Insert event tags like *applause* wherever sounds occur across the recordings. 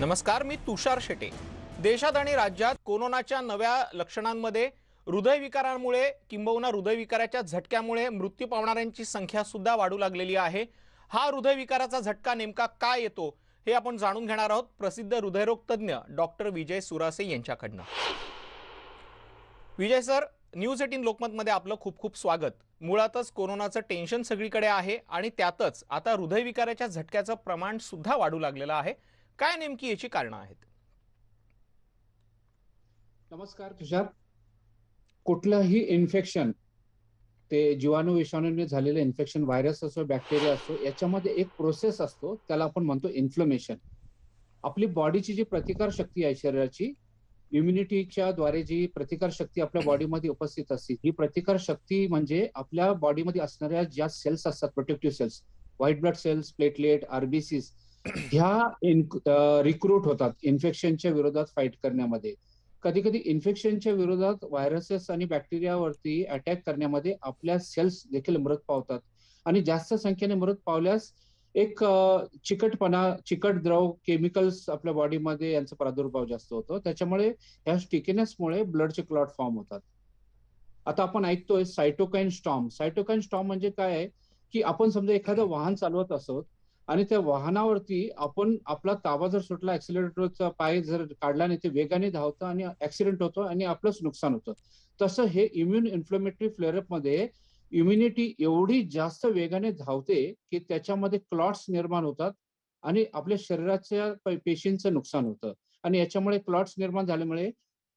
नमस्कार मी तुषार शेटे. देशात आणि राज्यात कोरोनाच्या नव्या लक्षणांमध्ये हृदयविकारामुळे किंबहुना हृदयविकाराच्या झटक्यामुळे मृत्यू पावणाऱ्यांची संख्या सुद्धा वाढू लागलेली आहे. हा हृदयविकाराचा झटका नेमका काय येतो हे आपण जाणून घेणार आहोत प्रसिद्ध हृदयरोग तज्ज्ञ डॉक्टर विजय सुरासे यांच्याकडनं. विजय सर न्यूज एटीन लोकमतमध्ये आपलं खूप खूप स्वागत. मुळातच कोरोनाचं टेन्शन सगळीकडे आहे आणि त्यातच आता हृदयविकाराच्या झटक्याचं प्रमाण सुद्धा वाढू लागलेलं आहे. काय नेमकी याची कारणं आहेत? नमस्कार तुषार. कुठलंही इन्फेक्शन ते जीवाणू विषाणूने झालेलं इन्फेक्शन व्हायरस असो बॅक्टेरिया असो याच्यामध्ये एक प्रोसेस असतो त्याला आपण म्हणतो इन्फ्लमेशन आपली बॉडीची जी प्रतिकार शक्ती आहे शरीराची इम्युनिटीच्या द्वारे जी प्रतिकार शक्ती आपल्या बॉडीमध्ये उपस्थित असते ही प्रतिकार शक्ती म्हणजे आपल्या बॉडीमध्ये असणाऱ्या ज्या सेल्स असतात protective cells white blood cells platelet RBCs ह्या रिक्रूट होतात इन्फेक्शनच्या विरोधात फाईट करण्यामध्ये. कधी कधी इन्फेक्शनच्या विरोधात व्हायरसेस आणि बॅक्टेरियावरती अटॅक करण्यामध्ये आपल्या सेल्स देखील मृत पावतात. आणि जास्त संख्येने मृत पावल्यास एक चिकटपणा चिकट द्रव केमिकल्स आपल्या बॉडीमध्ये यांचा प्रादुर्भाव जास्त होतो. त्याच्यामुळे ह्या स्टिकिनेसमुळे ब्लडचे क्लॉट फॉर्म होतात. आता आपण ऐकतोय सायटोकाईन स्टॉम सायटोकाईन स्टॉम म्हणजे काय आहे? की आपण समजा एखादं वाहन चालवत असोत आणि त्या वाहनावरती आपण आपला ताबा जर सुटला ऍक्सिलेटरचा पाय जर काढला नाही ते वेगाने धावतं आणि ऍक्सिडेंट होतो आणि आपलंच नुकसान होतं. तसं हे इम्युन इन्फ्लेमेटरी फ्लेअरअपमध्ये इम्युनिटी एवढी जास्त वेगाने धावते की त्याच्यामध्ये क्लॉट्स निर्माण होतात आणि आपल्या शरीराच्या पेशींचं नुकसान होतं. आणि याच्यामुळे क्लॉट्स निर्माण झाल्यामुळे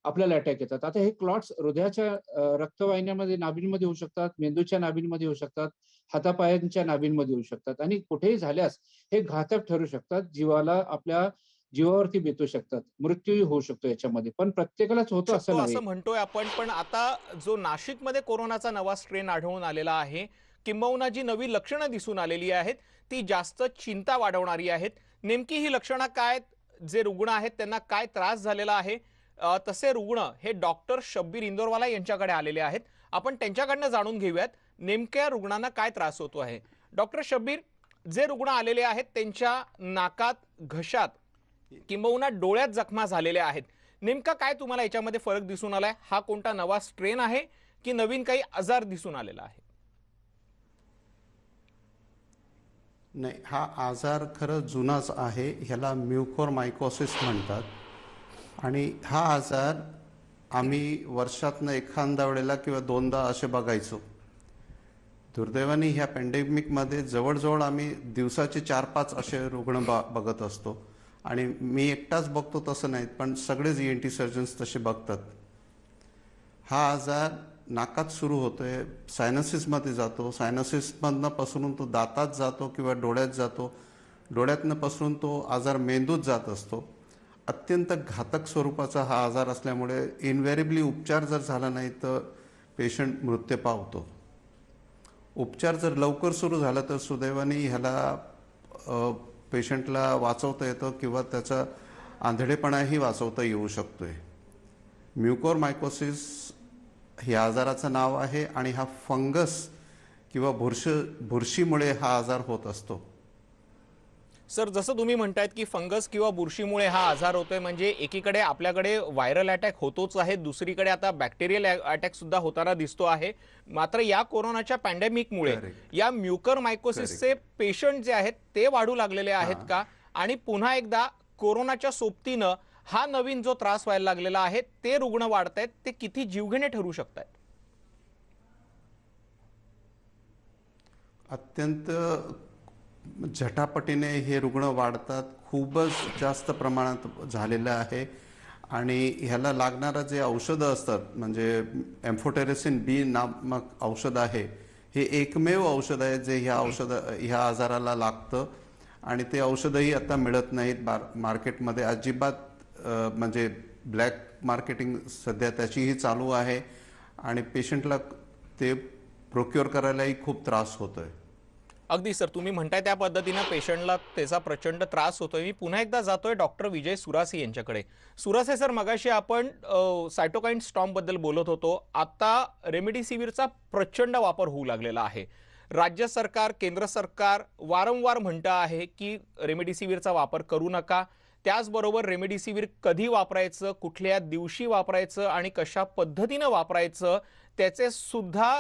आपल्याला अटॅक येतात. आता हे क्लॉट्स हृदयाच्या रक्तवाहिन्यामध्ये नाभींमध्ये होऊ शकतात मेंदूच्या नाभींमध्ये होऊ शकतात. हातापायांच्या नाभींमध्ये होऊ शकतात आणि कुठेही झाल्यास हे घातक ठरू शकतात जीवाला आपल्या जीवावरती बेतू शकतात. मृत्यूही होऊ शकतो याच्यामध्ये. पण प्रत्येकालाच होतो असं असं म्हणतोय आपण पण आता जो नाशिकमध्ये कोरोनाचा नवा स्ट्रेन आढळून आलेला आहे किंबहुना जी नवी लक्षणं दिसून आलेली आहेत ती जास्त चिंता वाढवणारी आहेत. नेमकी ही लक्षणं काय? जे रुग्ण आहेत त्यांना काय त्रास झालेला आहे तसे रुग्ण हे डॉक्टर शब्बीर इंदोरवाला यांच्याकडे आलेले आहेत. आपण त्यांच्याकडनं जाणून घेऊयात. नेमक्या रुग्णांना काय त्रास होतो आहे? डॉक्टर शब्बीर जे रुग्ण आलेले आहेत त्यांच्या नाकात घशात किंबहुना डोळ्यात जखमा झालेल्या आहेत. नेमका काय तुम्हाला याच्यामध्ये फरक दिसून आलाय? हा कोणता नवा स्ट्रेन आहे की नवीन काही आजार दिसून आलेला आहे? नाही हा आजार खरं जुनाच आहे ह्याला म्युकोर मायकोसिस म्हणतात. आणि हा आजार आम्ही वर्षातनं एखाद्या वेळेला किंवा दोनदा असे बघायचो. दुर्दैवाने ह्या पॅन्डेमिकमध्ये जवळजवळ आम्ही दिवसाचे चार पाच असे रुग्ण बा बघत असतो. आणि मी एकटाच बघतो तसं नाही पण सगळेच ई एन टी सर्जन्स तसे बघतात. हा आजार नाकात सुरू होतो आहे सायनसिसमध्ये जातो. सायनसिसमधनं पसरून तो दातात जातो किंवा डोळ्यात जातो. डोळ्यातनं पसरून तो आजार मेंदूत जात असतो. अत्यंत घातक स्वरूपाचा हा आजार असल्यामुळे इनव्हेरिबली उपचार जर झाला नाही तर पेशंट मृत्यू पावतो. उपचार जर लवकर सुरू झाला तर सुदैवाने ह्याला पेशंटला वाचवता येतं किंवा त्याचा आंधळेपणाही वाचवता येऊ शकतोय. म्युकोर मायकोसिस हे आजाराचं नाव आहे आणि हा फंगस किंवा बुरश बुरशीमुळे हा आजार होत असतो. सर जसं तुम्ही म्हणतायत की फंगस किंवा बुरशीमुळे हा आजार होतोय म्हणजे एकीकडे आपल्याकडे व्हायरल अटॅक होतोच आहे दुसरीकडे आता बॅक्टेरियल अटॅक सुद्धा होताना दिसतो आहे. मात्र या कोरोनाच्या पॅन्डेमिकमुळे. या म्युकर मायकोसिसचे पेशंट जे आहेत ते वाढू लागलेले आहेत का? आणि पुन्हा एकदा कोरोनाच्या सोबतीनं हा नवीन जो त्रास व्हायला लागलेला आहे ते रुग्ण वाढत आहेत ते किती जीवघेणे ठरू शकतात अत्यंत झटापटीने हे रुग्ण वाढतात खूपच जास्त प्रमाणात झालेलं आहे. आणि ह्याला लागणारं जे औषधं असतात म्हणजे एम्फोटेरेसिन बी नामक औषध आहे हे एकमेव औषध आहे जे ह्या औषध ह्या आजाराला लागतं. आणि ते औषधंही आता मिळत नाहीत बार मार्केटमध्ये. अजिबात म्हणजे ब्लॅक मार्केटिंग सध्या त्याचीही चालू आहे. आणि पेशंटला ते प्रोक्युअर करायलाही खूप त्रास होतो आहे अगदी सर तुम्ही म्हणताय त्या पद्धतीनं पेशंटला त्याचा प्रचंड त्रास होतोय. मी पुन्हा एकदा जातोय डॉक्टर विजय सुरासे यांच्याकडे. सुरासे सर मगाशी आपण सायटोकाईन स्टॉम्पबद्दल बोलत होतो. आता रेमडेसिवीरचा प्रचंड वापर होऊ लागलेला आहे. राज्य सरकार केंद्र सरकार वारंवार म्हणतं आहे की रेमडेसिवीरचा वापर करू नका. त्याचबरोबर रेमेडिसिवीर कधी वापरायचं कुठल्या दिवशी वापरायचं आणि कशा पद्धतीनं वापरायचं त्याचे सुद्धा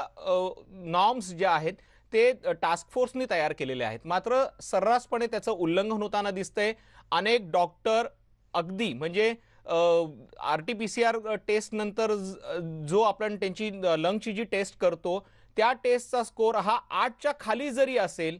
नॉर्म्स जे आहेत ते टास्क फोर्सनी तयार केलेले आहेत. मात्र सर्रासपणे त्याचं उल्लंघन होताना दिसतंय. अनेक डॉक्टर अगदी म्हणजे R T P C R test नंतर जो आपण त्यांची लंगची जी टेस्ट करतो त्या टेस्टचा स्कोर हा आठच्या खाली जरी असेल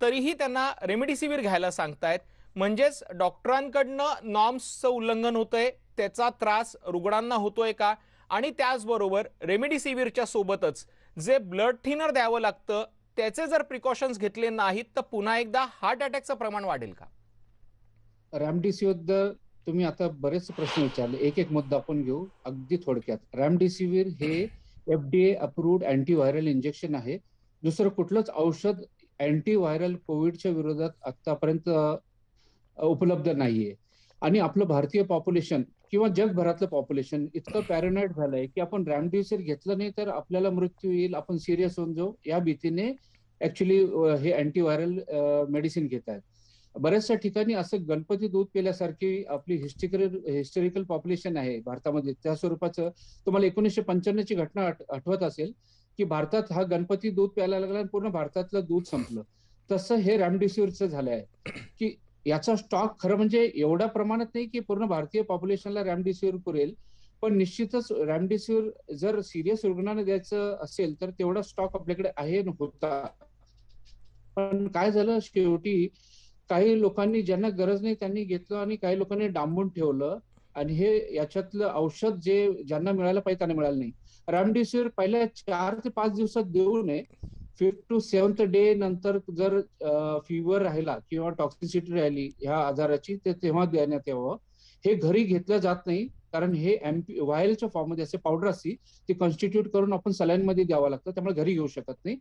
तरीही त्यांना रेमेडिसिवीर घ्यायला सांगतायत. म्हणजेच डॉक्टरांकडनं नॉर्म्सचं उल्लंघन होतंय त्याचा त्रास रुग्णांना होतोय का? आणि त्याचबरोबर रेमेडिसिवीरच्या सोबतच जे ब्लड थिनर द्यावं लागतं त्याचे जर प्रिकॉशन्स घेतले नाहीत तर पुन्हा एकदा हार्ट अटॅकचं प्रमाण वाढेल का? रॅमडेसिवीर तुम्ही आता बरेच प्रश्न विचारले. एक एक मुद्दा आपण घेऊ अगदी थोडक्यात. रॅमडेसिवीर हे एफडीए अप्रूव्ड अँटीव्हायरल इंजेक्शन आहे. दुसरं कुठलंच औषध अँटीव्हायरल कोविडच्या विरोधात आतापर्यंत उपलब्ध नाहीये. आणि आपलं भारतीय पॉप्युलेशन किंवा जगभरातलं पॉप्युलेशन इतकं पॅरेनॉइड झालंय की आपण रॅमडेसिवीर घेतलं नाही तर आपल्याला मृत्यू येईल आपण सिरियस होऊन जाऊ. या भीतीने ऍक्च्युली हे अँटीव्हायरल मेडिसिन घेत आहेत बऱ्याचशा ठिकाणी असं गणपती दूध पिल्यासारखी आपली हिस्टिकल हिस्टॉरिकल पॉप्युलेशन आहे भारतामध्ये. त्या स्वरूपाचं तुम्हाला एकोणीसशे पंच्याण्णवची घटना आठवत असेल की भारतात हा गणपती दूध प्यायला लागला आणि पूर्ण भारतातलं दूध संपलं. तसं हे रॅमडेसिवीरचं झालं आहे की याचा स्टॉक खरं म्हणजे एवढ्या प्रमाणात नाही की पूर्ण भारतीय पॉप्युलेशनला रॅमडेसिवीर पुरेल पण निश्चितच रॅमडेसिवीर जर सिरियस रुग्णांना द्यायचं असेल तर तेवढा स्टॉक आपल्याकडे आहे होता. पण काय झालं शेवटी काही लोकांनी ज्यांना गरज नाही त्यांनी घेतलं आणि काही लोकांनी डांबून ठेवलं आणि हे याच्यातलं औषध जे ज्यांना मिळायला पाहिजे त्यांना मिळालं नाही. रॅमडेसिवीर पहिल्या चार ते पाच दिवसात देऊ नये फिफ्थ टू सेव्हन्थ डे नंतर जर फिवर राहिला किंवा टॉक्सिसिटी राहिली ह्या आजाराची ते तेव्हा देण्यात यावं. हे घरी घेतलं जात नाही कारण हे एमपी व्हायलच्या फॉर्ममध्ये असे पावडर असते ती कॉन्स्टिट्यूट करून आपण सलाईनमध्ये द्यावं लागतं त्यामुळे घरी घेऊ शकत नाही.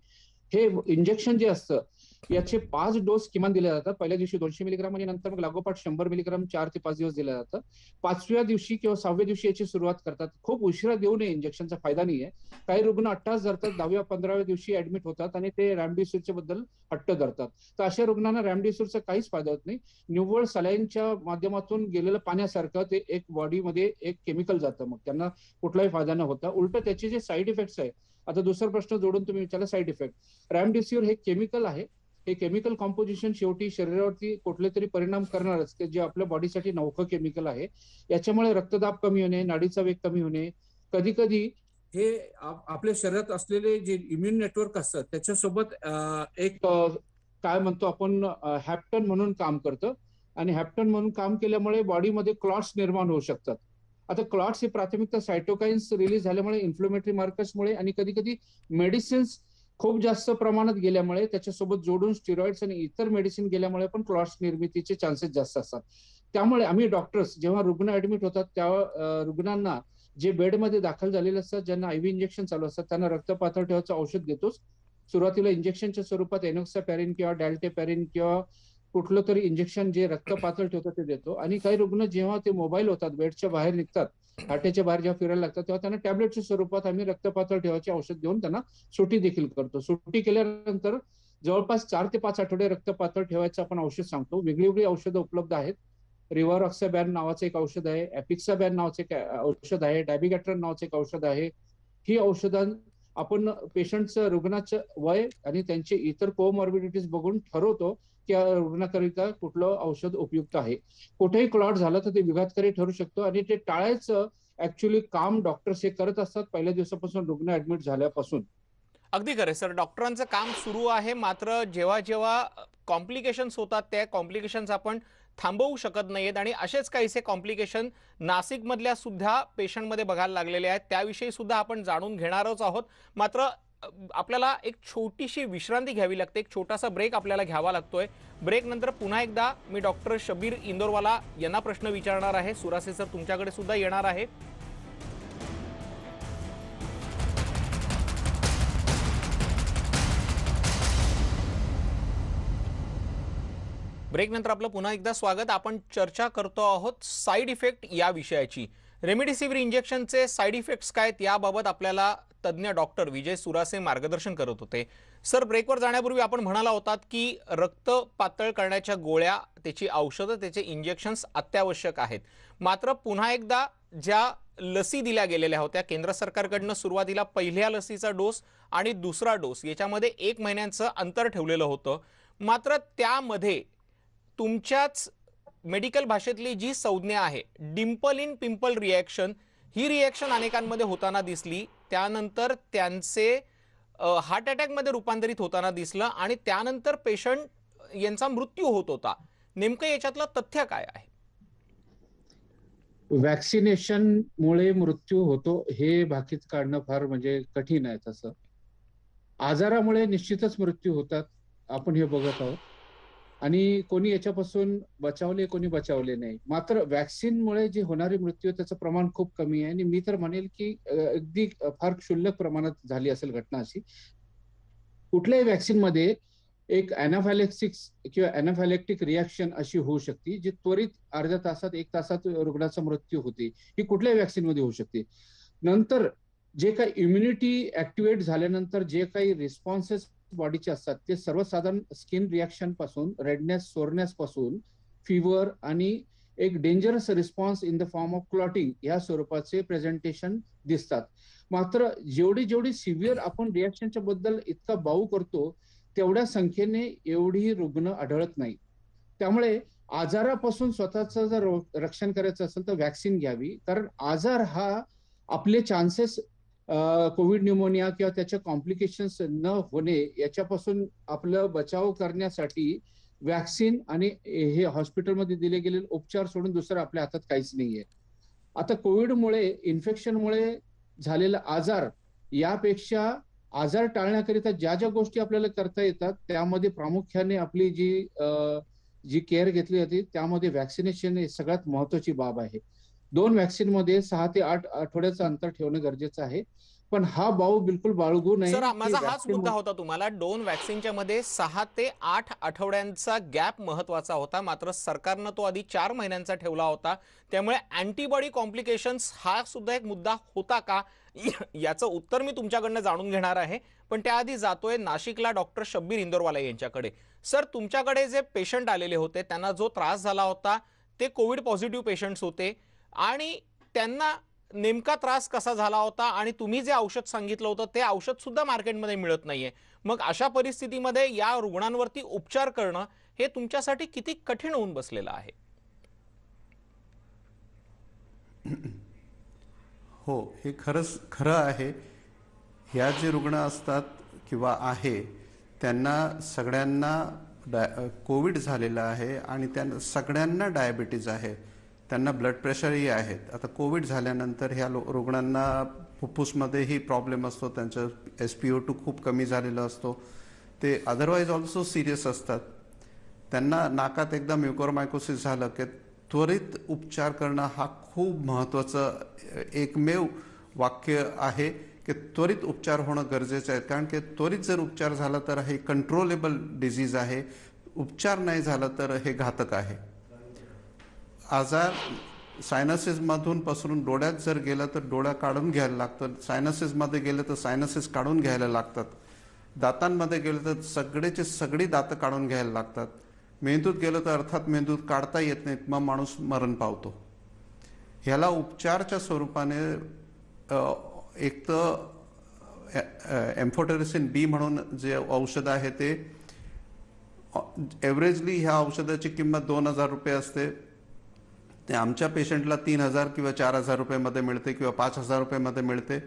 हे इंजेक्शन जे असतं याचे पाच डोस किमान दिले जातात. पहिल्या दिवशी दोनशे मिलीग्राम आणि नंतर मग लागोपाठ शंभर मिलीग्राम चार ते पाच दिवस दिलं जातं पाचव्या दिवशी किंवा सहाव्या दिवशी याची सुरुवात करतात. खूप उशिरा देऊ नये इंजेक्शनचा फायदा नाहीये. काही रुग्ण अट्टास धरतात दहाव्या पंधराव्या दिवशी ऍडमिट होतात आणि ते रॅमडेसिवीरच्या बद्दल हट्ट धरतात. तर अशा रुग्णांना रॅमडेसिवीरचा काहीच फायदा होत नाही. निव्वळ सलाईनच्या माध्यमातून गेलेलं पाण्यासारखं ते एक बॉडीमध्ये एक केमिकल जातं मग. त्यांना कुठलाही फायदा न होता. उलट त्याचे जे साईड इफेक्ट्स आहे आता दुसरा प्रश्न जोडून तुम्ही विचारला साईड इफेक्ट रॅमडेसिवीर हे केमिकल आहे. हे केमिकल कॉम्पोजिशन शेवटी शरीरावरती कुठले तरी परिणाम करणारच जे आपल्या बॉडीसाठी नौखं केमिकल आहे. याच्यामुळे रक्तदाब कमी होणे नाडीचा वेग कमी होणे कधी कधी हे आपल्या शरीरात असलेले जे इम्युन नेटवर्क असतात त्याच्यासोबत एक काय म्हणतो आपण हॅप्टन म्हणून काम करतं. आणि हॅप्टन म्हणून काम केल्यामुळे बॉडीमध्ये क्लॉट्स निर्माण होऊ शकतात. आता क्लॉट्स हे प्राथमिकता सायटोकाइन्स रिलीज झाल्यामुळे इन्फ्लोमेटरी मार्कर्समुळे आणि कधी कधी मेडिसिन्स खूप जास्त प्रमाणात गेल्यामुळे त्याच्यासोबत जोडून स्टिरॉइड्स आणि इतर मेडिसिन गेल्यामुळे पण क्लॉट्स निर्मितीचे चान्सेस जास्त असतात. त्यामुळे आम्ही डॉक्टर्स जेव्हा रुग्ण ऍडमिट होतात तेव्हा रुग्णांना जे बेडमध्ये दाखल झालेले असतात ज्यांना आयव्ही इंजेक्शन चालू असतात त्यांना रक्त पातळ ठेवायचं औषध देतोच सुरुवातीला इंजेक्शनच्या स्वरूपात एनोक्सापॅरिन किंवा डॅल्टेपॅरिन किंवा कुठलं तरी इंजेक्शन जे रक्त पातळ ठेवतं ते देतो. आणि काही रुग्ण जेव्हा ते मोबाईल होतात बेडच्या बाहेर निघतात हाटेच्या बाहेर जेव्हा फिरायला लागतात तेव्हा त्यांना टॅबलेटच्या स्वरूपात आम्ही रक्तपातळ ठेवायचे औषध देऊन त्यांना सुटी देखील करतो. सुटी केल्यानंतर जवळपास चार ते पाच आठवडे रक्तपातळ ठेवायचं आपण औषध सांगतो. वेगळी वेगळी औषधं उपलब्ध आहेत. रिव्हरॉक्साबॅन नावाचं एक औषध आहे. एपिक्साबॅन नावाचं एक औषध आहे. डॅबिगॅट्रन नावाचं एक औषध आहे. ही औषधं आपण पेशंटचं रुग्णाचं वय आणि त्यांचे इतर कोमॉर्बिडिटीज बघून ठरवतो की रुग्णाकरिता कुठलं औषध उपयुक्त आहे. कुठेही क्लॉट झालं तर ते विघातकारी ठरू शकतो आणि ते टाळायचं ऍक्च्युली काम डॉक्टर्स हे करत असतात पहिल्या दिवसापासून रुग्ण ऍडमिट झाल्यापासून. अगदी खरं सर डॉक्टरांचं काम सुरू आहे मात्र जेव्हा जेव्हा कॉम्प्लिकेशन्स होतात त्या कॉम्प्लिकेशन्स आपण थांबवू शकत नाहीत आणि असेच काहीसे कॉम्प्लिकेशन नाशिकमधल्या सुद्धा पेशंटमध्ये बघायला लागलेले आहेत. त्याविषयी सुद्धा आपण जाणून घेणारच आहोत. मात्र आपल्याला एक छोटीशी विश्रांती घ्यावी लागते. एक छोटासा ब्रेक आपल्याला घ्यावा लागतोय. ब्रेकनंतर पुन्हा एकदा मी डॉक्टर शबीर इंदोरवाला यांना प्रश्न विचारणार आहे. सुरासे सर तुमच्याकडे सुद्धा येणार आहे. ब्रेकनंतर आपलं पुन्हा एकदा स्वागत. आपण चर्चा करतो आहोत साईड इफेक्ट या विषयाची. रेमडेसिवीर इंजेक्शनचे साईड इफेक्ट्स काय आहेत याबाबत आपल्याला तज्ज्ञ डॉक्टर विजय सुरासे मार्गदर्शन करत होते. सर ब्रेकवर जाण्यापूर्वी आपण म्हणाला होतात की रक्त पातळ करण्याच्या गोळ्या त्याची औषधं त्याचे इंजेक्शन्स अत्यावश्यक आहेत. मात्र पुन्हा एकदा ज्या लसी दिल्या गेलेल्या होत्या केंद्र सरकारकडनं सुरुवातीला पहिल्या लसीचा डोस आणि दुसरा डोस याच्यामध्ये एक महिन्यांचं अंतर ठेवलेलं होतं. मात्र त्यामध्ये तुमच्याच मेडिकल भाषेतली जी संज्ञा आहे डिम्पल इन पिंपल रिॲक्शन ही रिॲक्शन अनेकांमध्ये होताना दिसली. त्यानंतर त्यांचे हार्ट अटॅकमध्ये रूपांतरित होताना दिसलं आणि त्यानंतर पेशंट यांचा मृत्यू होत होता. नेमकं याच्यातलं तथ्य काय आहे? वॅक्सिनेशन मुळे मृत्यू होतो हे भाकीत काढणं फार म्हणजे कठीण आहे तसं. आजारामुळे निश्चितच मृत्यू होतात. आपण हे बघत आहोत. आणि कोणी याच्यापासून बचावले कोणी बचावले नाही. मात्र व्हॅक्सिनमुळे जे होणारे मृत्यू त्याचं प्रमाण खूप कमी आहे. आणि मी तर म्हणेल की अगदी फार क्षुल्लक प्रमाणात झाली असेल घटना अशी. कुठल्याही व्हॅक्सिनमध्ये एक अॅनाफॅलेक्सिक्स किंवा अॅनाफॅलेक्टिक रिॲक्शन अशी होऊ शकते जी त्वरित अर्ध्या तासात एक तासात रुग्णाचा मृत्यू होते. ही कुठल्याही व्हॅक्सिनमध्ये होऊ शकते. नंतर जे काही इम्युनिटी ऍक्टिव्हेट झाल्यानंतर जे काही रिस्पॉन्सेस बॉडीचे असतात. ते सर्वसाधारण स्किन रिॲक्शनपासून रेडनेस सोरनेस पासून फिवर आणि एक dangerous response in the form of clotting या स्वरूपाचे प्रेझेंटेशन दिसतात. मात्र जेवढी जेवढी सिव्हिअर आपण रिॲक्शनच्या बद्दल इतका बाऊ करतो तेवढ्या संख्येने एवढी रुग्ण आढळत नाही. त्यामुळे आजारापासून स्वतःचं जर रक्षण करायचं असेल तर व्हॅक्सिन घ्यावी. कारण आजार हा आपले चान्सेस कोविड न्यूमोनिया किंवा त्याच्या कॉम्प्लिकेशन्स न होणे याच्यापासून आपलं बचाव करण्यासाठी व्हॅक्सिन आणि हे हॉस्पिटलमध्ये दिले गेलेले उपचार सोडून दुसरं आपल्या हातात काहीच नाहीये. आता कोविडमुळे इन्फेक्शनमुळे झालेला आजार यापेक्षा आजार टाळण्याकरिता ज्या ज्या गोष्टी आपल्याला करता येतात त्यामध्ये प्रामुख्याने आपली जी जी केअर घेतली जाते त्यामध्ये व्हॅक्सिनेशन ही सगळ्यात महत्वाची बाब आहे. दोन व्हॅक्सिनमध्ये सहा ते आठ आठवड्याचं अंतर ठेवणं गरजेचं आहे. पण हा बाऊ बिलकुल बाळगू नये माझा हाच मुद्दा होता तुम्हाला. दोन वॅक्सिनच्या मध्ये सहा ते आठ आठवड्यांचा गॅप महत्त्वाचा होता. मात्र सरकारनं तो आधी चार महिन्यांचा ठेवला होता. त्यामुळे अँटीबॉडी कॉम्प्लिकेशन्स हा सुद्धा एक मुद्दा होता का? *laughs* याचं उत्तर मी तुमच्याकडनं जाणून घेणार आहे. पण त्याआधी जातोय नाशिकला डॉक्टर शब्बीर इंदोरवाला यांच्याकडे. सर तुमच्याकडे जे पेशंट आलेले होते त्यांना जो त्रास झाला होता ते कोविड पॉझिटिव्ह पेशंट्स होते. आणि त्यांना नेमका त्रास कसा झाला होता आणि तुम्ही जे औषध सांगितलं होतं ते औषध सुद्धा मार्केटमध्ये मिळत नाहीये. मग अशा परिस्थितीमध्ये या रुग्णांवरती उपचार करणं हे तुमच्यासाठी किती कठीण होऊन बसलेलं आहे? हो हे खरंच खरं आहे. ह्या जे रुग्ण असतात किंवा आहे त्यांना सगळ्यांना डाय कोविड झालेला आहे आणि त्यांना सगळ्यांना डायबिटीज आहे. त्यांना ब्लड प्रेशरही आहेत. आता कोविड झाल्यानंतर ह्या लो रुग्णांना फुफ्फुसमध्येही प्रॉब्लेम असतो. त्यांचं एस पी ओ टू खूप कमी झालेला असतो. ते अदरवाईज ऑल्सो सिरियस असतात. त्यांना नाकात एकदा म्युकोरमायकोसिस झालं की त्वरित उपचार करणं हा खूप महत्त्वाचं एकमेव वाक्य आहे की त्वरित उपचार होणं गरजेचं आहे. कारण की त्वरित जर उपचार झाला तर हे कंट्रोलेबल डिझीज आहे. उपचार नाही झाला तर हे घातक आहे. आजार सायनसेसमधून पसरून डोळ्यात जर गेलं तर डोळ्या काढून घ्यायला लागतं. सायनसेसमध्ये गेलं तर सायनसेस काढून घ्यायला लागतात. दातांमध्ये गेलं तर सगळेचे सगळी दातं काढून घ्यायला लागतात. मेंदूत गेलं तर अर्थात मेंदूत काढता येत नाहीत मग माणूस मरण पावतो. ह्याला उपचारच्या स्वरूपाने एक तर एम्फोटेरिसिन बी म्हणून जे औषध आहे ते एव्हरेजली ह्या औषधाची किंमत दोन हजार रुपये असते. ते आमच्या पेशंटला तीन हजार किंवा चार हजार रुपयामध्ये मिळते किंवा पाच हजार रुपयामध्ये मिळते.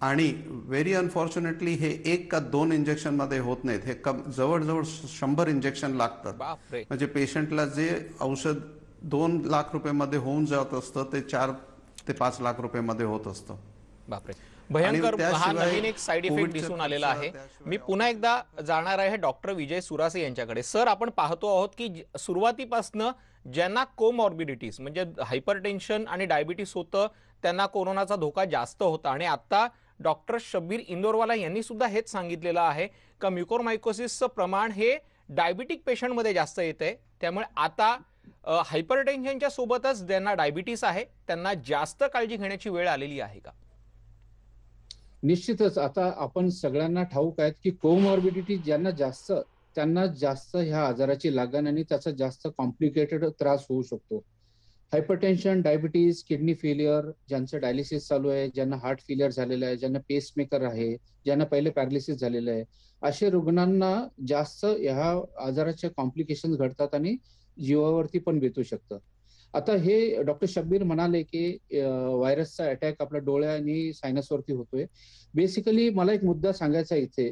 आणि व्हेरी अनफॉर्च्युनेटली हे एक का दोन इंजेक्शनमध्ये होत नाहीत. हे कम जवळजवळ शंभर इंजेक्शन लागतात. म्हणजे पेशंटला जे औषध दोन लाख रुपयामध्ये होऊन जात असतं ते चार ते पाच लाख रुपयामध्ये होत असतं. बापरे. भयंकर हा नवीन एक साईड इफेक्ट दिसून आलेला आहे. मी पुन्हा एकदा जाणार आहे डॉक्टर विजय सुरासे यांच्याकडे. सर आपण पाहतो आहोत की सुरुवातीपासनं ज्यांना कोमॉर्बिडिटीज म्हणजे हायपरटेन्शन आणि डायबिटीस होतं त्यांना कोरोनाचा धोका जास्त होता. आणि आता डॉक्टर शब्बीर इंदोरवाला यांनी सुद्धा हेच सांगितलेलं आहे का म्युकोरमायकोसिसचं प्रमाण हे डायबिटिक पेशंटमध्ये जास्त येतंय. त्यामुळे आता हायपरटेन्शनच्या सोबतच ज्यांना डायबिटीस आहे त्यांना जास्त काळजी घेण्याची वेळ आलेली आहे का? निश्चितच आता आपण सगळ्यांना ठाऊक आहेत की कोमॉर्बिडिटी ज्यांना जास्त त्यांना जास्त ह्या आजाराची लागण आणि त्याचा जास्त कॉम्प्लिकेटेड त्रास होऊ शकतो. हायपरटेन्शन डायबिटीज किडनी फेलियर ज्यांचं डायलिसिस चालू आहे ज्यांना हार्ट फेलियर झालेलं आहे ज्यांना पेसमेकर आहे ज्यांना पहिले पॅरालिसिस झालेलं आहे असे रुग्णांना जास्त ह्या आजाराचे कॉम्प्लिकेशन घडतात आणि जीवावरती पण बेतू शकतं. आता हे डॉक्टर शब्बीर म्हणाले की व्हायरसचा अटॅक आपल्या डोळ्या आणि सायनसवरती होतोय. बेसिकली मला एक मुद्दा सांगायचा इथे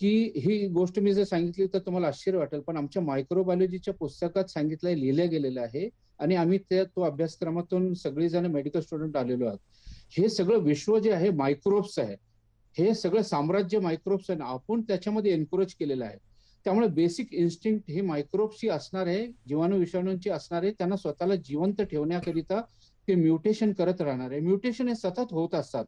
की ही गोष्ट मी जर सांगितली तर तुम्हाला आश्चर्य वाटेल पण आमच्या मायक्रोबायोलॉजीच्या पुस्तकात सांगितलंय लिहिलं गेलेलं आहे आणि आम्ही त्या तो अभ्यासक्रमातून सगळेजण मेडिकल स्टुडंट आलेलो आहोत. हे सगळं विश्व जे आहे मायक्रोब्स आहे. हे सगळं साम्राज्य मायक्रोब्स आहे ना आपण त्याच्यामध्ये एन्करेज केलेलं आहे. त्यामुळे बेसिक इन्स्टिंक्ट हे मायक्रोब्सची असणार आहे जीवाणू विषाणूंची असणार आहे त्यांना स्वतःला जिवंत ठेवण्याकरिता ते म्युटेशन करत राहणार आहे. म्युटेशन हे सतत होत असतात.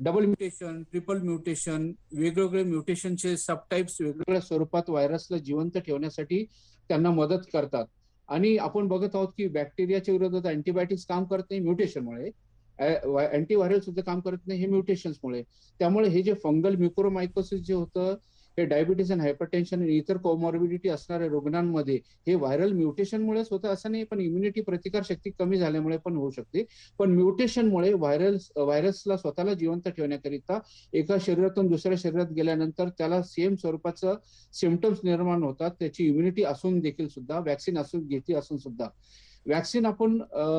डबल म्युटेशन ट्रिपल म्युटेशन वेगवेगळे म्युटेशनचे सबटाईप्स वेगवेगळ्या स्वरूपात व्हायरसला जिवंत ठेवण्यासाठी त्यांना मदत करतात. आणि आपण बघत आहोत की बॅक्टेरियाच्या विरोधात अँटीबायोटिक्स काम करत नाही म्युटेशनमुळे अँटीव्हायरल सुद्धा काम करत नाही हे म्युटेशन्समुळे त्यामुळे हे जे फंगल म्युक्रोमायकोसिस जे होतं हे डायबिटीस आणि हायपरटेन्शन आणि इतर कोमॉर्बिडिटी असणाऱ्या रुग्णांमध्ये हे व्हायरल म्युटेशनमुळेच होतं असं नाही पण इम्युनिटी प्रतिकार शक्ती कमी झाल्यामुळे पण होऊ शकते. पण म्युटेशनमुळे व्हायरल व्हायरसला स्वतःला जिवंत ठेवण्याकरिता एका शरीरातून दुसऱ्या शरीरात गेल्यानंतर त्याला सेम स्वरूपाचं सिमटम्स निर्माण होतात. त्याची इम्युनिटी असून देखील सुद्धा वॅक्सिन असून घेतली असून सुद्धा. व्हॅक्सिन आपण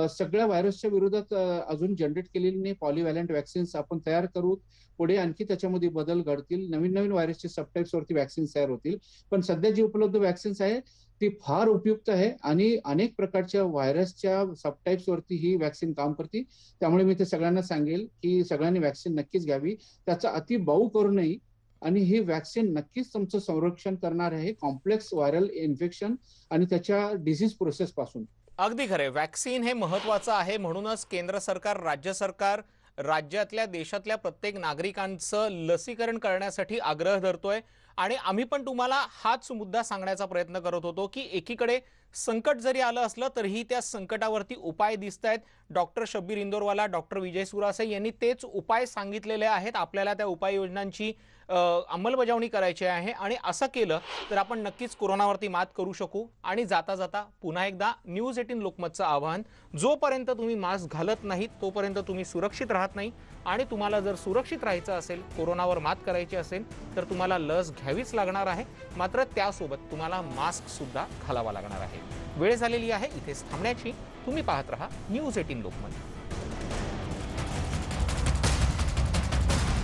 सगळ्या व्हायरसच्या विरोधात अजून जनरेट केलेली नाही. पॉलिव्हॅलंट व्हॅक्सिन्स आपण तयार करू. पुढे आणखी त्याच्यामध्ये बदल घडतील. नवीन नवीन व्हायरसचे सबटाईप्स वरती वॅक्सिन तयार होतील. पण सध्या जी उपलब्ध व्हॅक्सिन्स आहे ती फार उपयुक्त आहे आणि अनेक प्रकारच्या व्हायरसच्या सबटाईप्स वरती ही वॅक्सिन काम करते. त्यामुळे मी ते सगळ्यांना सांगेल की सगळ्यांनी वॅक्सिन नक्कीच घ्यावी. त्याचा अति बाऊ करू नये आणि ही वॅक्सिन नक्कीच तुमचं संरक्षण करणार आहे. कॉम्प्लेक्स व्हायरल इन्फेक्शन आणि त्याच्या डिझीज प्रोसेस पासून. अगदी खरे वॅक्सिन हे महत्वाचं आहे म्हणूनच केंद्र सरकार राज्य सरकार राज्यातल्या देशातल्या प्रत्येक नागरिकांचं लसीकरण करण्यासाठी आग्रह धरतोय. आणि आम्ही पण तुम्हाला हाच मुद्दा सांगण्याचा प्रयत्न करत होतो की एकीकडे संकट जरी आलं असलं तरीही त्या संकटावरती उपाय दिसत आहेत डॉक्टर शब्बीर इंदोरवाला डॉक्टर विजय सुरासे यांनी तेच उपाय सांगितलेले आहेत. आपल्याला त्या उपाययोजनांची अंमलबजावणी करायची आहे. आणि असं केलं तर आपण नक्कीच कोरोनावरती मात करू शकू. आणि जाता जाता पुन्हा एकदा न्यूज एटीन लोकमतचं आव्हान जोपर्यंत तुम्ही मास्क घालत नाहीत तोपर्यंत तुम्ही सुरक्षित राहत नाही. आणि तुम्हाला जर सुरक्षित राहायचं असेल कोरोनावर मात करायची असेल तर तुम्हाला लस घ्यावीच लागणार आहे. मात्र त्यासोबत तुम्हाला मास्कसुद्धा घालावा लागणार आहे. वेळ झालेली आहे. इथेच थांबण्याची. तुम्ही पाहत रहा न्यूज एटीन लोकमत.